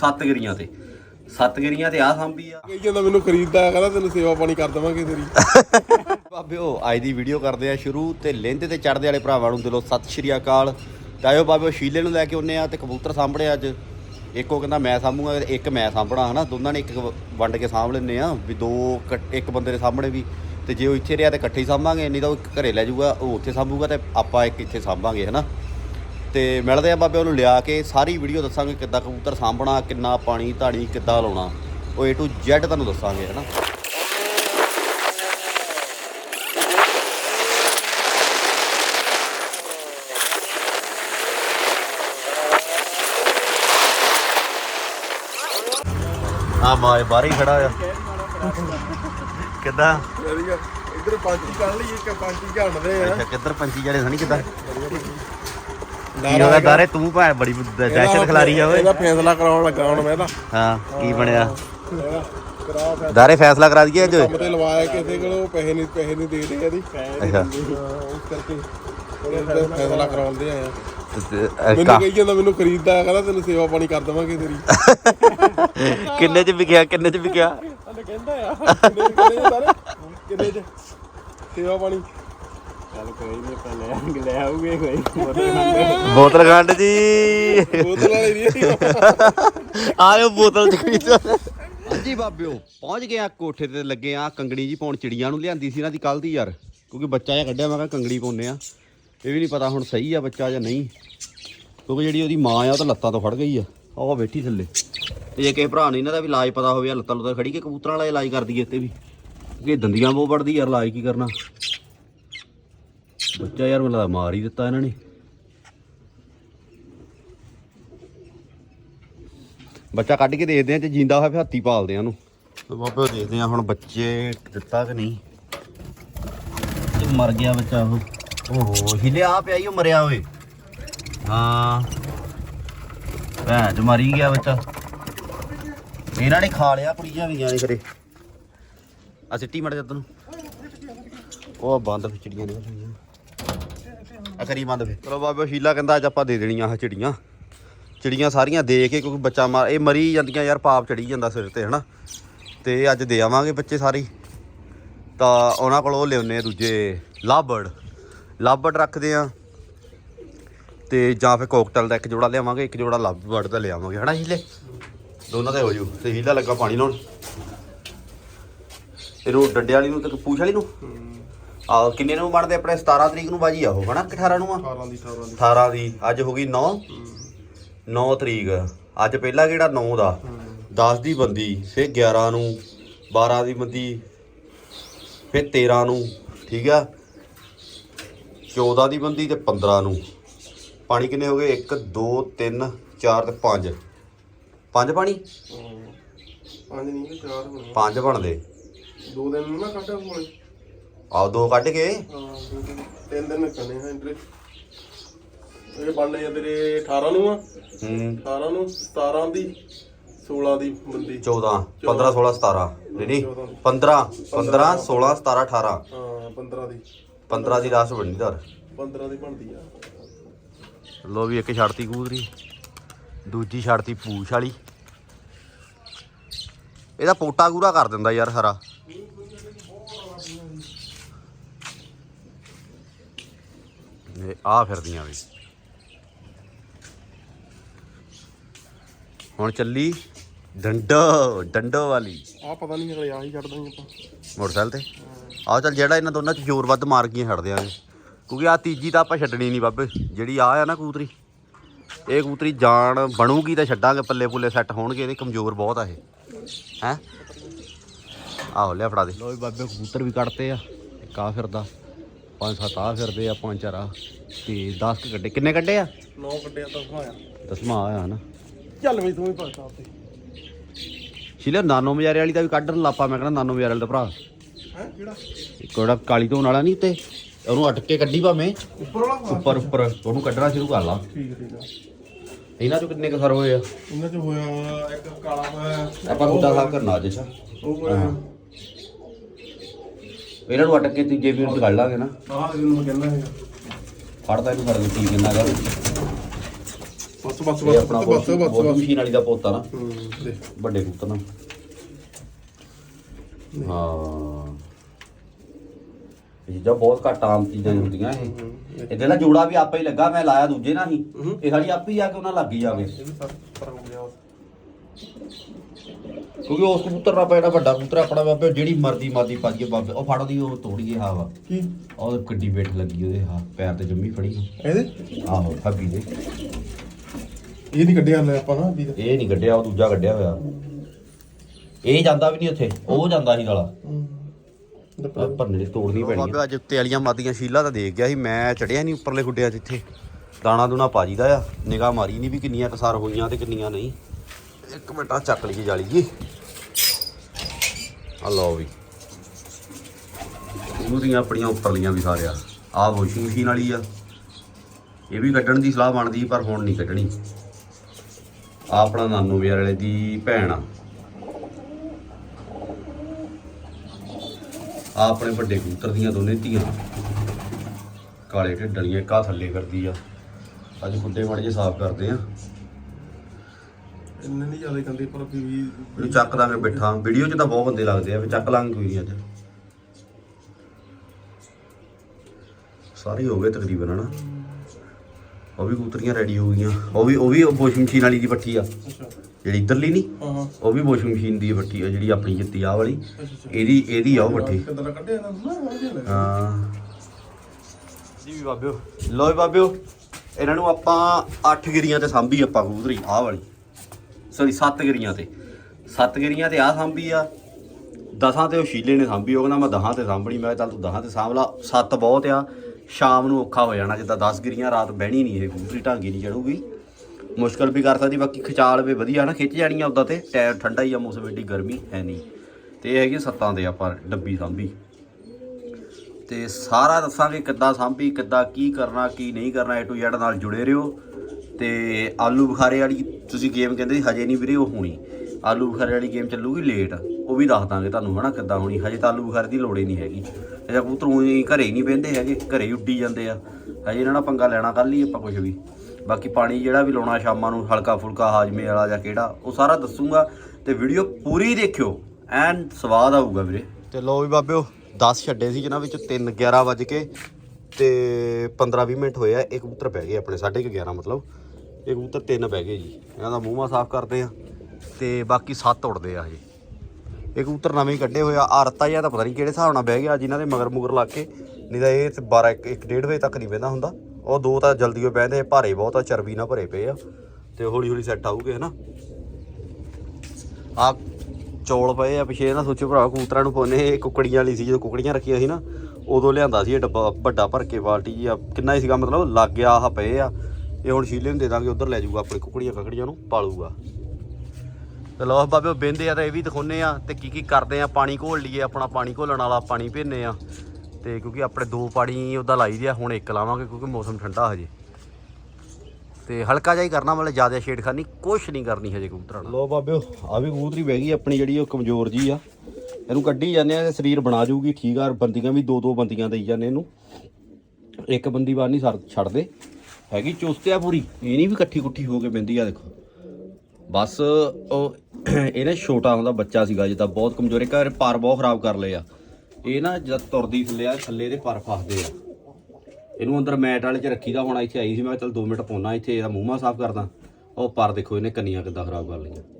ਸੱਤ ਗਿਰੀਆਂ ਤੇ। ਸੱਤ ਗਿਰੀਆਂ ਤੇ ਆ ਸੰਭੀ ਆ। ਕਹੀ ਜਾਂਦਾ ਮੈਨੂੰ ਖਰੀਦਦਾ ਕਹਿੰਦਾ ਤੈਨੂੰ ਸੇਵਾ ਪਾਣੀ ਕਰ ਦੇਵਾਂਗੇ ਤੇਰੀ। ਬਾਬਿਓ ਅੱਜ ਦੀ ਵੀਡੀਓ ਕਰਦੇ ਆ ਸ਼ੁਰੂ ਤੇ ਲਹਿੰਦੇ ਤੇ ਚੜਦੇ ਵਾਲੇ ਭਰਾਵਾਂ ਨੂੰ ਦਿਲੋਂ ਸਤਿ ਸ਼੍ਰੀ ਅਕਾਲ। ਤੇ ਆਇਓ ਬਾਬਿਓ ਸ਼ੀਲੇ ਨੂੰ ਲੈ ਕੇ ਆਉਨੇ ਆ ਤੇ ਕਬੂਤਰ ਸਾਂਭਣੇ ਅੱਜ। ਇੱਕੋ ਕਹਿੰਦਾ ਮੈਂ ਸਾਂਭੂਗਾ ਇੱਕ ਮੈਂ ਸਾਂਭਣਾ ਹਨਾ? ਦੋਨਾਂ ਨੇ ਇੱਕ ਵੰਡ ਕੇ ਸਾਂਭ ਲੈਨੇ ਆ ਵੀ ਦੋ ਇੱਕ ਬੰਦੇ ਦੇ ਸਾਹਮਣੇ ਵੀ। ਤੇ ਜੇ ਉਹ ਇੱਥੇ ਰਿਹਾ ਤੇ ਇਕੱਠੇ ਹੀ ਸਾਂਭਾਂਗੇ ਨਹੀਂ ਤਾਂ ਉਹ ਇੱਕ ਘਰੇ ਲੈ ਜਾਊਗਾ ਉਹ ਉੱਥੇ ਸਾਂਭੂਗਾ ਤੇ ਆਪਾਂ ਇੱਕ ਇੱਥੇ ਸਾਂਭਾਂਗੇ ਹਨਾ? ਤੇ ਮਿਲਦੇ ਆ ਬਾਬੇ ਉਹਨੂੰ ਲਿਆ ਕੇ। ਸਾਰੀ ਵੀਡੀਓ ਦੱਸਾਂਗੇ ਕਿੱਦਾਂ ਕਬੂਤਰ ਸਾਂਭਣਾ ਕਿੰਨਾ ਪਾਣੀ ਧਾਣੀ ਕਿੱਦਾਂ ਲਾਉਣਾ। ਉਹ A to Z ਤੁਹਾਨੂੰ ਦੱਸਾਂਗੇ ਹਨਾ? ਆ ਮਾਏ ਬਾਹਰ ਹੀ ਖੜਾ ਆ। ਕਿੱਦਾਂ? ਵਧੀਆ। ਇੱਧਰ ਪੰਛੀ ਕੱਢ ਲਈ ਇੱਕ ਪੰਛੀ ਝਾੜਦੇ ਆ। ਅੱਛਾ ਕਿੱਧਰ ਪੰਛੀ ਜਿਹੜੇ ਸਣੀ ਕਿੱਦਾਂ? ਕੀ ਹੋਗਾ ਦਾਰੇ ਤੂੰ ਭਾਵੇਂ ਬੜੀ ਦਹਿਸ਼ਤ ਖਿਲਾਰੀ ਆ ਓਏ। ਇਹਦਾ ਫੈਸਲਾ ਕਰਾਉਣ ਲੱਗਾ ਹੁਣ ਮੈਂ ਤਾਂ। ਹਾਂ ਕੀ ਬਣਿਆ? ਦਾਰੇ ਫੈਸਲਾ ਕਰਾ ਦਈਏ ਅੱਜ? ਕੰਮ ਤੇ ਲਵਾਇਆ ਕਿਸੇ ਕੋਲ ਉਹ ਪੈਸੇ ਨਹੀਂ ਪੈਸੇ ਨਹੀਂ ਦੇ ਰਹੇ ਇਹਦੀ। ਅੱਛਾ। ਉਸ ਕਰਕੇ ਫੈਸਲਾ ਕਰਾਉਂਦੇ ਆ। ਤੇ- ਅਹ ਮੈਨੂੰ ਕਹੀ ਜਾਂਦਾ ਮੈਨੂੰ ਖਰੀਦਦਾ ਕਹਿੰਦਾ ਤੈਨੂੰ ਸੇਵਾ ਪਾਣੀ ਕਰ ਦੇਵਾਂਗੇ ਤੇਰੀ। ਕਿੰਨੇ ਚ ਵਿਕਿਆ ਕਿੰਨੇ ਚ ਵਿਕਿਆ? ਉਹਨੇ ਕਹਿੰਦਾ ਆ। ਕਿੰਨੇ ਕਿੰਨੇ ਚ ਸਾਰੇ ਕਿੰਨੇ ਚ? ਸੇਵਾ ਪਾਣੀ। ਚੱਲ ਕੋਈ ਨਹੀਂ ਆਪਾਂ ਲੈ ਲੈ ਆਉਗੇ ਕੋਈ। ਬੋਤਲ ਖੰਡ ਜੀ। ਬੋਤਲ ਵਾਲੀ ਨਹੀਂ ਆਇਓ ਬੋਤਲ ਚ ਖਰੀਦ ਹਾਂਜੀ ਬਾਬਿਓ ਪਹੁੰਚ ਗਏ ਆ ਕੋਠੇ ਤੇ ਲੱਗੇ ਆ ਕੰਗਣੀ ਜੀ ਪਾਉਣ ਚਿੜੀਆਂ ਨੂੰ ਲਿਆਂਦੀ ਸੀ ਇਹਨਾਂ ਦੀ ਕੱਲ ਦੀ ਯਾਰ ਕਿਉਂਕਿ ਬੱਚਾ ਜਿਹਾ ਕੱਢਿਆ ਮੈਂ ਕਿਹਾ ਕੰਗਣੀ ਪਾਉਨੇ ਆ। ਇਹ ਵੀ ਨਹੀਂ ਪਤਾ ਹੁਣ ਸਹੀ ਆ ਬੱਚਾ ਜਾਂ ਨਹੀਂ ਕਿਉਂਕਿ ਜਿਹੜੀ ਉਹਦੀ ਮਾਂ ਆ ਉਹ ਤਾਂ ਲੱਤਾਂ ਤੋਂ ਫੜ ਗਈ ਆ ਉਹ ਬੈਠੀ ਥੱਲੇ। ਤੇ ਜੇ ਕਿਸੇ ਭਰਾ ਨੂੰ ਇਹਨਾਂ ਦਾ ਵੀ ਇਲਾਜ ਪਤਾ ਹੋਵੇ ਆ ਲੱਤਾਂ ਲੁੱਤਾਂ ਖੜੀ ਕੇ ਕਬੂਤਰਾਂ ਵਾਲਾ ਇਲਾਜ ਕਰਦੀ ਏ ਇੱਥੇ ਵੀ। ਕਿਉਂਕਿ ਇਹ ਦੰਦੀਆਂ ਬਹੁਤ ਵੜਦੀ ਯਾਰ ਇਲਾਜ ਕੀ ਕਰਨਾ। ਬੱਚਾ ਯਾਰ ਮੈਨੂੰ ਲੱਗਦਾ ਮਾਰ ਹੀ ਦਿੱਤਾ ਇਹਨਾਂ ਨੇ। ਬੱਚਾ ਕੱਢ ਕੇ ਦੇਖਦੇ ਆ ਤੇ ਜਿੰਦਾ ਹੋਇਆ ਫਿਰ ਹੱਥੀ ਪਾਲਦੇ ਆ ਉਹਨੂੰ। ਤੇ ਬਾਬੇ ਉਹ ਦੇਖਦੇ ਆ ਹੁਣ ਬੱਚੇ ਦਿੱਤਾ ਕਿ ਨਹੀਂ। ਤੇ ਮਰ ਗਿਆ ਬੱਚਾ ਉਹ। ਓਹੋ ਹਿਲਿਆ ਆ ਪਿਆ ਉਹ ਮਰਿਆ ਓਏ। ਹਾਂ। ਭੈਣ ਚ ਮਰੀ ਗਿਆ ਬੱਚਾ। ਇਹਨਾਂ ਨੇ ਖਾ ਲਿਆ ਕੁੜੀਆਂ ਵੀ ਨੇ ਖਰੇ ਆ ਸਿੱਟੀ ਮੜ ਜਦ ਨੂੰ ਉਹ ਬੰਦ ਫਿਰ ਚਿੜੀਆਂ ਨਿਕਲ ਗਈਆਂ ਆ ਕਰੀ ਬੰਦ ਫਿਰ। ਚਲੋ ਬਾਬੇ ਸ਼ੀਲਾ ਕਹਿੰਦਾ ਅੱਜ ਆਪਾਂ ਦੇ ਦੇਣੀਆਂ ਆ ਚਿੜੀਆਂ। ਚਿੜੀਆਂ ਸਾਰੀਆਂ ਦੇ ਕੇ ਕਿਉਂਕਿ ਬੱਚਾ ਮਾਰ ਇਹ ਮਰੀ ਜਾਂਦੀਆਂ ਯਾਰ ਪਾਪ ਚੜੀ ਜਾਂਦਾ ਸਿਰ ਤੇ ਹਨਾ? ਤੇ ਅੱਜ ਦੇ ਆਵਾਂਗੇ ਬੱਚੇ ਸਾਰੇ। ਤਾਂ ਉਹਨਾਂ ਕੋਲ ਉਹ ਲਿਆਉਨੇ ਆ ਦੂਜੇ ਲਾਬਰਡ ਲਾਬਰਡ ਰੱਖਦੇ ਆ। ਤੇ ਜਾਂ ਫਿਰ ਕੋਕਟਲ ਦਾ ਇੱਕ ਜੋੜਾ ਲਿਆਵਾਂਗੇ ਇੱਕ ਜੋੜਾ ਲਾਬਰਡ ਦਾ ਲਿਆਵਾਂਗੇ ਹਨਾ ਹੀਲੇ ਦੋਨਾਂ ਦਾ ਹੋ ਜੂ ਤੇ ਹੀਲਾ ਲੱਗਾ ਪਾਣੀ ਲਾਉਣ। ਇਹਨੂੰ ਡੰਡੇ ਵਾਲੀ ਨੂੰ ਤੇ ਪੂਛ ਵਾਲੀ ਨੂੰ? ਆ ਕਿੰਨੇ ਨੂੰ ਬਣਦੇ ਆਪਣੇ? 17 ਤਰੀਕ ਨੂੰ ਬਾਜੀ ਆ ਉਹ ਹਨਾ ਕਿ 18 ਨੂੰ ਆ? 18 ਦੀ 18 ਦੀ। 18 ਦੀ। ਅੱਜ ਹੋ ਗਈ 9 9 ਤਰੀਕ। ਅੱਜ ਪਹਿਲਾ ਕਿਹੜਾ? 9 ਦਾ। 10 ਦੀ ਬੰਦੀ ਫਿਰ 11 ਨੂੰ। 12 ਦੀ ਬੰਦੀ ਫਿਰ 13 ਨੂੰ। ਠੀਕ ਆ? 14 ਦੀ ਬੰਦੀ ਤੇ 15 ਨੂੰ। ਪਾਣੀ ਕਿੰਨੇ ਹੋ ਗਏ? 1 2 3 4 ਤੇ 5 5 ਪਾਣੀ? ਪੰਜ ਨਹੀਂ ਚਾਰ ਹੋਣੇ ਪੰਜ ਬਣਦੇ। ਦੋ ਦਿਨ ਨੂੰ ਨਾ ਕੱਢਿਆ ਕੋਲੇ। ਆਓ ਦੋ ਕੱਢ ਕੇ। ਤਿੰਨ ਦਿਨ ਕਰਨੇ ਹੈ ਇੰਟਰੇ ਇਹ ਬਣਨੇ ਆ ਤੇਰੇ 18 ਨੂੰ ਆ। ਹੂੰ। 18 ਨੂੰ 17 ਦੀ 16 ਦੀ ਬੰਦੀ। 14 15 16 17 ਨਹੀਂ ਨਹੀਂ 15 15 16 17 18 ਹਾਂ 15 ਦੀ। 15 ਦੀ ਲਾਸਟ ਬਣਨੀ ਧਰ। 15 ਦੀ ਬਣਦੀ ਆ। ਲੋ ਵੀ ਇੱਕ ਛੜਤੀ ਕੂਦਰੀ ਦੂਜੀ ਛੜਤੀ ਪੂਛ ਵਾਲੀ। ਇਹਦਾ ਪੋਟਾ ਕੂਰਾ ਕਰ ਦਿੰਦਾ ਯਾਰ ਹਰਾ ਇਹ ਆ ਫਿਰਦੀਆਂ ਵੀ। ਹੁਣ ਚੱਲੀ ਡੰਡੋ ਡੰਡੋ ਵਾਲੀ। ਆ ਪਤਾ ਨਹੀਂ ਹਲੇ ਆਹੀ ਛੱਡ ਦਾਂਗੇ ਆਪਾਂ। ਮੋਟਰਸਾਈਕਲ ਤੇ? ਆਹ ਚੱਲ ਜਿਹੜਾ ਇਹਨਾਂ ਦੋਨਾਂ ਚ ਜ਼ੋਰ ਵੱਧ ਮਾਰ ਗਈਆਂ ਛੱਡ ਦਿਆਂਗੇ ਕਿਉਂਕਿ ਆ ਤੀਜੀ ਤਾਂ ਆਪਾਂ ਛੱਡਣੀ ਨਹੀਂ ਬਾਬੇ। ਜਿਹੜੀ ਆ ਆ ਨਾ ਕਬੂਤਰੀ ਇਹ ਕਬੂਤਰੀ ਜਾਨ ਬਣੂਗੀ ਤਾਂ ਛੱਡਾਂਗੇ ਪੱਲੇ ਪੁੱਲੇ ਸੈੱਟ ਹੋਣਗੇ ਇਹਦੇ ਕਮਜ਼ੋਰ ਬਹੁਤ ਆ ਇਹ। ਹੈ? ਆਹੋ ਲਿਆ ਫੜਾ ਦੇ। ਲੋ ਵੀ ਬਾਬੇ ਕਬੂਤਰ ਵੀ ਕੱਢਤੇ ਆ ਇੱਕ ਆ ਫਿਰਦਾ। ਪੰਜ ਸੱਤ ਆ ਫਿਰਦੇ ਆ ਪੰਜ ਚਾਰ ਆ। ਤੇ 10 ਕ ਕੱਢੇ। ਕਿੰਨੇ ਕੱਢੇ ਆ? 9 ਕੱਢਿਆ ਤਾਂ ਸਮਾਇਆ ਦਸਵਾਂ ਆਇਆ ਹਨਾ। ਚੱਲ ਵੀ ਤੂੰ ਹੀ ਪਾ ਸਾਹਿਬ ਤੇ। ਸ਼ੀਲੇ ਨਾਨੋ ਮਜਾਰੇ ਵਾਲੀ ਦਾ ਵੀ ਕੱਢਣ ਲਾਪਾ ਮੈਂ ਕਹਿੰਦਾ ਨਾਨੋ ਮਜਾਰੇ ਵਾਲੇ ਦਾ ਭਰਾ। ਹੈ ਕਿਹੜਾ? ਜਿਹੜਾ ਕਾਲੀ ਧੋਣ ਵਾਲਾ ਨਹੀਂ ਉੱਤੇ। ਉਹਨੂੰ ਅਟਕ ਕੇ ਕੱਢੀ ਭਾਵੇਂ। ਉੱਪਰ ਵਾਲਾ ਉੱਪਰ ਉੱਪਰ। ਉਹਨੂੰ ਕੱਢਣਾ ਸ਼ੁਰੂ ਕਰ ਲਾ। ਠੀਕ ਠੀਕ ਇਹਨਾਂ ਚੋਂ ਕਿੰਨੇ ਕੁ ਸਰ ਹੋਏ ਆ? ਇਹਨਾਂ ਚ ਹੋਇਆ ਇੱਕ ਕਾਲਾ ਹੋਇਆ। ਆਪਾਂ ਬੁੱਢਾ ਸਾਹਿਬ ਕਰਨਾ ਅੱਜ ਅੱਛਾ। ਉਹ ਇਹਨਾਂ ਨੂੰ ਅਟਕ ਕੇ ਤੀਜੇ ਵੀਰ ਨੂੰ ਕੱਢ ਲਾਂਗੇ ਨਾ। ਆਹ ਇਹਨੂੰ ਮੈਂ ਕਹਿੰਦਾ ਹੈਗਾ ਫੜਦਾ ਇਹਨੂੰ ਫੜ ਕੇ ਕੀ ਕਿੰਨਾ ਗਾ ਬਸ ਬਸ ਇਹ ਬਸ ਆਪਣਾ ਬਸ ਬਸ ਬਸ। ਮਸ਼ੀਨ ਵਾਲੀ ਦਾ ਪੋਤਾ ਨਾ। ਹੂੰ ਦੇ। ਵੱਡੇ ਹਾਂ। ਇਹ ਚੀਜ਼ਾਂ ਬਹੁਤ ਘੱਟ ਆਮ ਚੀਜ਼ਾਂ ਹੀ ਹੁੰਦੀਆਂ ਇਹ। ਇਹਦੇ ਨਾਲ ਜੋੜਾ ਵੀ ਆਪੇ ਹੀ ਲੱਗਾ ਮੈਂ ਲਾਇਆ ਦੂਜੇ ਨਾਲ ਹੀ। ਇਹ ਸਾਡੀ ਆਪੇ ਹੀ ਆ ਕੇ ਉਹਨਾਂ ਲੱਗ ਹੀ ਜਾਵੇ। ਇਹ ਵੀ ਸਰ ਪਰ ਹੋ ਗਿਆ। ਕਿਉਂਕਿ ਉਸ ਕਬੂਤਰ ਦਾ ਜਿਹੜਾ ਵੱਡਾ ਕਬੂਤਰ ਆਪਣਾ ਬਾਬੇ ਜਿਹੜੀ ਮਰਦੀ ਮਾਦੀ ਪਾਜੀ ਬਾਬੇ ਉਹ ਫੜਦੀ ਉਹ ਤੋੜੀਏ ਹਾਂ ਕੀ? ਉਹ ਗੱਡੀ ਬੈਠ ਲੱਗੀ ਉਹਦੇ ਹਾਂ ਪੈਰ ਤੇ ਜੰਮੀ ਫੜੀ ਇਹਦੇ? ਆਹੋ ਫੱਬੀ ਦੇ। ਇਹ ਨਹੀਂ ਕੱਢਿਆ ਲੈ ਆਪਾਂ ਨਾ ਵੀ ਦਾ। ਇਹ ਨਹੀਂ ਕੱਢਿਆ ਉਹ ਦੂਜਾ ਕੱਢਿਆ ਹੋਇਆ। ਇਹ ਜਾਂਦਾ ਵੀ ਨਹੀਂ ਉੱਥੇ ਉਹ ਜਾਂਦਾ ਸੀ ਨਾਲਾ ਭੰਨਣੇ ਤੋੜਨੀ ਪੈਣੀ ਬਾਬੇ ਅੱਜ ਉੱਤੇ ਵਾਲੀਆਂ ਮਾਦੀਆਂ ਸ਼ੀਲਾ ਤਾਂ ਦੇਖ ਗਿਆ ਸੀ ਮੈਂ ਚੜਿਆ ਨਹੀਂ ਉੱਪਰਲੇ ਖੁੱਡਿਆਂ 'ਚ ਇੱਥੇ। ਦਾਣਾ ਦੂਣਾ ਪਾਜੀਦਾ ਆ ਨਿਗਾਹ ਮਾਰੀ ਨਹੀਂ ਵੀ ਕਿੰਨੀਆਂ ਕਸਾਰ ਹੋਈਆਂ ਤੇ ਕਿੰਨੀਆਂ ਨਹੀਂ। ਇੱਕ ਮਿੰਟ ਆ ਚੱਕ ਲਈਏ ਜਾਲੀ ਜੀ। ਆ ਲਓ ਵੀ। ਉਹਦੀਆਂ ਆਪਣੀਆਂ ਉੱਪਰਲੀਆਂ ਵੀ ਸਾਰਿਆ। ਆਹ ਵਾਸ਼ਿੰਗ ਮਸ਼ੀਨ ਵਾਲੀ ਆ। ਇਹ ਵੀ ਕੱਢਣ ਦੀ ਸਲਾਹ ਬਣਦੀ, ਪਰ ਹੁਣ ਨਹੀਂ ਕੱਢਣੀ। ਆ ਆਪਣਾ ਨਾਨੂ ਵਿਆਰ ਵਾਲੇ ਦੀ ਭੈਣ ਆ। ਆ ਆਪਣੇ ਵੱਡੇ ਕਬੂਤਰ ਦੀਆਂ ਦੋਨੇ ਧੀਆਂ। ਕਾਲੇ ਢੱਡਲੀਆਂ ਕਾ ਥੱਲੇ ਕਰਦੀ ਆ। ਅੱਜ ਗੁੱਡੇ ਮੜ ਜੇ ਸਾਫ਼ ਕਰਦੇ ਆ। ਇੰਨੇ ਨਹੀਂ ਜ਼ਿਆਦਾ ਕੰਦੇ ਪਰ ਵੀ ਵੀ ਇਹਨੂੰ ਚੱਕ ਦਾਂਗੇ ਬਿਠਾ। ਵੀਡੀਓ 'ਚ ਤਾਂ ਬਹੁਤ ਬੰਦੇ ਲੱਗਦੇ ਆ ਵੀ ਚੱਕ ਲਾਂਗੇ ਕੋਈ ਨਹੀਂ ਅੱਜ। ਸਾਰੇ ਹੋ ਗਏ ਤਕਰੀਬਨ ਹਨਾ? ਉਹ ਵੀ ਕਬੂਤਰੀਆਂ ਰੈਡੀ ਹੋ ਗਈਆਂ। ਉਹ ਵੀ ਉਹ ਵੀ ਵਾਸ਼ਿੰਗ ਮਸ਼ੀਨ ਵਾਲੀ ਦੀ ਪੱਠੀ ਆ। ਅੱਛਾ। ਜਿਹੜੀ ਇੱਧਰਲੀ ਨਹੀਂ ਹਾਂ ਹਾਂ। ਉਹ ਵੀ ਵਾਸ਼ਿੰਗ ਮਸ਼ੀਨ ਦੀ ਪੱਠੀ ਆ ਜਿਹੜੀ ਆਪਣੀ ਜਿੱਤੀ ਆ ਵਾਲੀ। ਇਹਦੀ ਇਹਦੀ ਆ ਉਹ ਪੱਠੀ ਕਿੱਦਾਂ ਕੱਢਿਆ ਨਾ? ਲੱਗਾ ਹਾਂ। ਜੀ ਵੀ ਬਾਬਿਓ ਲੋ ਬਾਬਿਓ ਇਹਨਾਂ ਨੂੰ ਆਪਾਂ 8 ਗਿਰੀਆਂ ਤੇ ਸਾਂਭੀ ਆਪਾਂ ਕਬੂਤਰੀ ਆਹ ਵਾਲੀ। ਸੌਰੀ 7 ਗਿਰੀਆਂ ਤੇ। ਸੱਤ ਗਿਰੀਆਂ ਤੇ ਆਹ ਸਾਂਭੀ ਆ। ਦਸਾਂ ਤੇ ਉਹ ਸ਼ੀਲੇ ਨੇ ਸਾਂਭੀ, ਉਹ ਕਹਿੰਦਾ ਮੈਂ ਦਹਾਂ ਤੇ ਸਾਂਭਣੀ, ਮੈਂ ਚੱਲ ਤੂੰ ਦਹਾਂ ਤੇ ਸਾਂਭ ਲਾ। ਸੱਤ ਬਹੁਤ ਆ, ਸ਼ਾਮ ਨੂੰ ਔਖਾ ਹੋ ਜਾਣਾ, ਜਿੱਦਾਂ 10 ਗਿਰੀਆਂ ਰਾਤ ਬਹਿਣੀ ਨਹੀਂ, ਇਹ ਕਬੂਤਰੀ ਢਾਂਗੀ ਨਹੀਂ ਚੜੂਗੀ। ਮੁਸ਼ਕਲ ਵੀ ਕਰ ਸਕਦੀ, ਬਾਕੀ ਖਿਚਾਲ ਵੀ ਵਧੀਆ ਨਾ, ਖਿੱਚ ਜਾਣੀਆਂ ਉਦਾਂ ਤੇ, ਟਾਇਰ ਠੰਡਾ ਹੀ ਆ, ਮੌਸਮ ਏਡੀ ਗਰਮੀ ਹੈ ਨਹੀਂ। ਤੇ ਇਹ ਹੈਗੀ ਸੱਤਾਂ ਦੇ ਆਪਾਂ ਡੱਬੀ ਸਾਂਭੀ। ਤੇ ਸਾਰਾ ਦੱਸਾਂਗੇ ਕਿੱਦਾਂ ਸਾਂਭੀ, ਕਿੱਦਾਂ ਕੀ ਕਰਨਾ, ਕੀ ਨਹੀਂ ਕਰਨਾ, A to Z ਨਾਲ ਜੁੜੇ ਰਹੋ। ਤੇ ਆਲੂ ਬੁਖਾਰੇ ਵਾਲੀ ਤੁਸੀਂ ਗੇਮ ਕਹਿੰਦੇ ਸੀ, ਹਜੇ ਨਹੀਂ ਵੀਰੇ ਉਹ ਹੋਣੀ। ਆਲੂ ਬੁਖਾਰੇ ਵਾਲੀ ਗੇਮ ਚੱਲੂਗੀ ਲੇਟ ਉਹ ਵੀ ਦੱਸ ਦਾਂਗੇ ਤੁਹਾਨੂੰ ਹਨਾ ਕਿੱਦਾਂ ਹੋਣੀ। ਹਜੇ ਤਾਂ ਆਲੂ ਬੁਖਾਰੇ ਦੀ ਲੋੜ ਹੀ ਨਹੀਂ ਹੈਗੀ। ਇਹ ਕਬੂਤਰ ਊਂ ਹੀ ਘਰੇ ਹੀ ਨਹੀਂ ਬਹਿੰਦੇ ਹੈਗੇ, ਘਰੇ ਹੀ ਉੱਡੀ ਜਾਂਦੇ ਆ। ਹਜੇ ਇਹਨਾਂ ਨਾਲ ਪੰਗਾ ਲੈਣਾ ਕੱਲ ਹੀ ਆਪਾਂ ਕੁਝ ਵੀ। ਬਾਕੀ ਪਾਣੀ ਜਿਹੜਾ ਵੀ ਲਾਉਣਾ ਸ਼ਾਮਾਂ ਨੂੰ ਹਲਕਾ ਫੁਲਕਾ ਹਾਜਮੇ ਵਾਲਾ ਜਾਂ ਕਿਹੜਾ, ਉਹ ਸਾਰਾ ਦੱਸੂਗਾ ਤੇ ਵੀਡੀਓ ਪੂਰੀ ਦੇਖਿਓ। ਐਨ ਸਵਾਦ ਆਊਗਾ ਵੀਰੇ। ਤੇ ਲੋ ਵੀ ਬਾਬਿਓ 10 ਛੱਡੇ ਸੀ ਜਿਨ੍ਹਾਂ ਵਿੱਚੋਂ 3 11 ਵਜ ਕੇ ਤੇ 15 20 ਮਿੰਟ ਹੋਏ ਆ ਇਹ ਕਬੂਤਰ ਪੈ ਗਏ ਆਪਣੇ 11:30 ਮਤਲਬ। ਇਹ ਕਬੂਤਰ ਤਿੰਨ ਪੈ ਗਏ ਜੀ, ਇਹਨਾਂ ਦਾ ਮੂੰਹਾਂ ਸਾਫ਼ ਕਰਦੇ ਆ, ਤੇ ਬਾਕੀ ਸੱਤ ਉੜਦੇ ਆ ਜੀ ਇਹ ਕਬੂਤਰ ਨਵੇਂ ਹੀ ਕੱਢੇ ਹੋਏ ਆ ਰੱਤਾ ਜਾਂ ਤਾਂ ਪਤਾ ਨਹੀਂ ਕਿਹੜੇ ਹਿਸਾਬ ਨਾਲ ਬਹਿ ਗਿਆ ਜਿਨ੍ਹਾਂ ਦੇ ਮਗਰ ਮੁਗਰ ਲੱਗ ਕੇ। ਨਹੀਂ ਤਾਂ ਇਹ ਤੇ 12 1 1:30 ਵਜੇ ਤੱਕ ਨਹੀਂ ਬਹਿੰਦਾ ਹੁੰਦਾ। ਉਹ ਦੋ ਤਾਂ ਜਲਦੀ ਹੋ ਬਹਿੰਦੇ ਭਾਰੇ ਬਹੁਤ ਆ, ਚਰਬੀ ਨਾਲ ਭਰੇ ਪਏ ਆ, ਤੇ ਹੌਲੀ ਹੌਲੀ ਸੈੱਟ ਆਊਗੇ, ਹਨਾ। ਆ ਚੌਲ ਪਏ ਆ ਪਿਛੇ ਨਾ ਸੋਚੋ ਭਰਾ ਕਬੂਤਰਾਂ ਨੂੰ ਪਾਉਨੇ ਇਹ ਕੁਕੜੀਆਂ ਵਾਲੀ ਸੀ, ਜਦੋਂ ਕੁਕੜੀਆਂ ਰੱਖੀਆਂ ਸੀ ਨਾ ਉਦੋਂ ਲਿਆਂਦਾ ਸੀ ਇਹ ਡੱਬਾ, ਵੱਡਾ ਭਰ ਕੇ ਬਾਲਟੀ ਜੀ ਆ। ਕਿੰਨਾ ਹੀ ਸੀਗਾ ਮਤਲਬ, ਲੱਗ ਗਿਆ ਆਹ ਪਏ ਆ। ਇਹ ਹੁਣ ਸ਼ੀਲੇ ਨੂੰ ਦੇ ਦਾਂਗੇ, ਉਧਰ ਲੈ ਜਾਊਗਾ, ਆਪਣੇ ਕੁਕੜੀਆਂ ਕਕੜੀਆਂ ਨੂੰ ਪਾਲੂਗਾ। ਤੇ ਲੋ ਬਾਬੇ, ਉਹ ਬਹਿੰਦੇ ਆ ਤਾਂ ਇਹ ਵੀ ਦਿਖਾਉਨੇ ਆ ਤੇ ਕੀ ਕੀ ਕਰਦੇ ਆ, ਪਾਣੀ ਘੋਲ ਲਈਏ, ਆਪਣਾ ਪਾਣੀ ਘੋਲਣ ਵਾਲਾ ਪਾਣੀ ਭੇਨੇ ਆ। ਤੇ ਕਿਉਂਕਿ ਆਪਣੇ ਦੋ ਪਾਣੀ ਉਹਦਾ ਲਾਈ ਦੇ ਆ, ਹੁਣ ਇੱਕ ਲਾਵਾਂਗੇ ਕਿਉਂਕਿ ਮੌਸਮ ਠੰਡਾ ਹਜੇ। ਤੇ ਹਲਕਾ ਜਿਹਾ ਹੀ ਕਰਨਾ, ਮਤਲਬ ਜ਼ਿਆਦਾ ਛੇੜਖਾਨੀ ਕੁਛ ਨਹੀਂ ਕਰਨੀ ਹਜੇ ਕਬੂਤਰਾਂ ਨਾਲ। ਲੋ ਬਾਬਿਓ ਆ ਵੀ ਕਬੂਤਰੀ ਬਹਿ ਗਈ ਆਪਣੀ ਜਿਹੜੀ, ਉਹ ਕਮਜ਼ੋਰ ਜੀ ਆ। ਇਹਨੂੰ ਕੱਢੀ ਜਾਂਦੇ ਆ ਤੇ ਸਰੀਰ ਬਣਾ ਜਾਊਗੀ ਠੀਕ ਆ ਬੰਦੀਆਂ ਵੀ ਦੋ ਦੋ ਬੰਦੀਆਂ ਦੇਈ ਜਾਂਦੇ ਇਹਨੂੰ। ਇੱਕ ਬੰਦੀ ਬਾਹਰ ਨਹੀਂ ਸਰ, ਛੱਡਦੇ। ਹੈਗੀ ਚੁਸਤ ਆ ਪੂਰੀ। ਇਹ ਨਹੀਂ ਵੀ ਇਕੱਠੀ ਕੁੱਠੀ ਹੋ ਕੇ ਪੈਂਦੀ ਆ, ਦੇਖੋ। ਬਸ ਉਹ ਇਹਨੇ ਛੋਟਾ ਹੁੰਦਾ ਬੱਚਾ ਸੀਗਾ ਜਿੱਦਾਂ ਬਹੁਤ ਕਮਜ਼ੋਰ। ਹੈ ਘਰ ਪਰ ਬਹੁਤ ਖਰਾਬ ਕਰ ਲਏ ਆ। ਇਹ ਨਾ ਜਦ ਤੁਰਦੀ ਥੱਲੇ ਆ, ਥੱਲੇ ਦੇ ਪਰ ਫਸਦੇ ਆ। ਇਹਨੂੰ ਅੰਦਰ ਮੈਟ ਵਾਲੇ 'ਚ ਰੱਖੀਦਾ ਹੁਣ, ਇੱਥੇ ਆਈ ਸੀ, ਮੈਂ ਕਿਹਾ ਚੱਲ 2 ਮਿੰਟ ਪਾਉਣਾ ਇੱਥੇ, ਇਹਦਾ ਮੂੰਹਾਂ ਸਾਫ਼ ਕਰਦਾ। ਉਹ ਪਰ ਦੇਖੋ ਇਹਨੇ ਕੰਨੀਆਂ ਕਿੱਦਾਂ ਖਰਾਬ ਕਰ ਲਈਆਂ।